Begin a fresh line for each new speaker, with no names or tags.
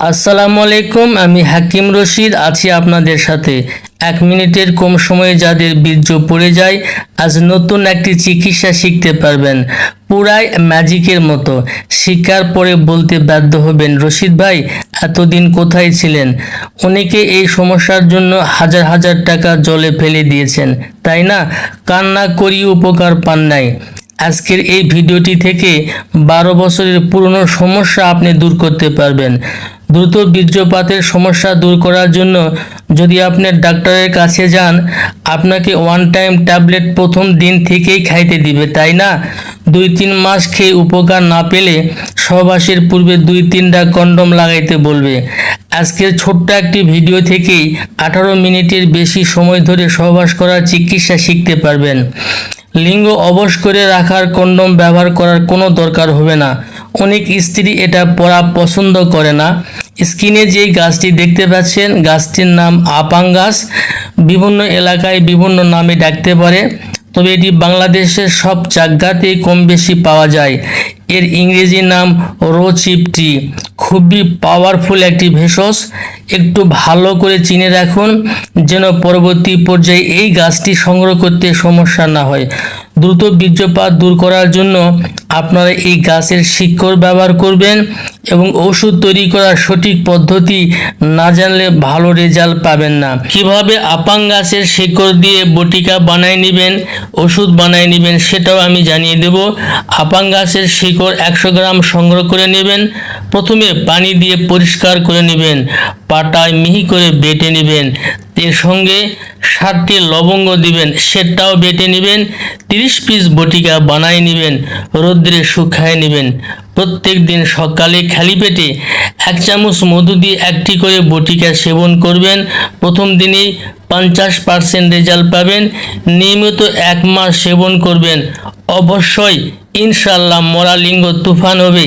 আসসালামু আলাইকুম আমি হাকিম রশিদ, আছি আপনাদের সাথে। এক মিনিটের কম সময়ে যাদের বীর্য পড়ে যায়, আজ নতুন একটি চিকিৎসা শিখতে পারবেন। পুরাই ম্যাজিকের মতো। শিকার পরে বলতে বাধ্য হবেন, রশিদ ভাই, এতদিন কোথায় ছিলেন? অনেকে এই সমস্যার জন্য হাজার হাজার টাকা জলে ফেলে দিয়েছেন। তাই না? কান্না করি উপকার পান নাই। আজকের এই ভিডিওটি থেকে বারো বছরের পুরনো সমস্যা আপনি দূর করতে পারবেন। দ্রুত বীর্যপাতের সমস্যা দূর করার জন্য যদি আপনি ডাক্তারের কাছে যান, আপনাকে ওয়ান টাইম ট্যাবলেট প্রথম দিন থেকেই খাইতে দিবে, তাই না? দুই তিন মাস খেয়ে উপকার না পেলে সহবাসের পূর্বে দুই তিনটা কন্ডম লাগাইতে বলবে। আজকের ছোট্ট একটি ভিডিও থেকেই আঠারো মিনিটের বেশি সময় ধরে সহবাস করার চিকিৎসা শিখতে পারবেন। লিঙ্গ অবশ করে রাখার কন্ডম ব্যবহার করার কোনো দরকার হবে না। অনেক স্ত্রী এটা পরা পছন্দ করে না। স্ক্রিনে যে গাছটি দেখতে পাচ্ছেন, গাছটির নাম আপাং গাছ বিভিন্ন এলাকায় বিভিন্ন নামে ডাকতে পারে। তবে এটি বাংলাদেশের সব জায়গাতেই কম বেশি পাওয়া যায়। এর ইংরেজি নাম রোচিপটি খুবই পাওয়ারফুল একটি ভেষজ। একটু ভালো করে চিনে রাখুন, যেন পরবর্তী পর্যায়ে এই গাছটি সংগ্রহ করতে সমস্যা না হয়। দ্রুত বীর্যপাত দূর করার জন্য আপনারা এই গাছের শিকড় ব্যবহার করবেন এবং ওষুধ তৈরি করার সঠিক পদ্ধতি না জানলে ভালো রেজাল্ট পাবেন না। কীভাবে আপাং গাছের শিকড় দিয়ে বটিকা বানায় নেবেন, ওষুধ বানায় নেবেন সেটাও আমি জানিয়ে দেব। আপাং গাছের শিকড় একশো গ্রাম সংগ্রহ করে নেবেন। প্রথমে পানি দিয়ে পরিষ্কার করে নেবেন, পাটায় মিহি করে বেটে নেবেন। এর সঙ্গে সাতটি লবঙ্গ দিবেন সেটাও বেটে নেবেন, তিরিশ পিস বটিকা বানায় নেবেন, রোদ্রে শুকায় নেবেন। প্রত্যেক দিন সকালে খালি পেটে এক চামচ মধু দিয়ে একটি করে বটিকা সেবন করবেন। প্রথম দিনেই পঞ্চাশ পার্সেন্ট রেজাল্ট পাবেন। নিয়মিত এক মাস সেবন করবেন। অবশ্যই ইনশাল্লাহ মরালিঙ্গ তুফান হবে।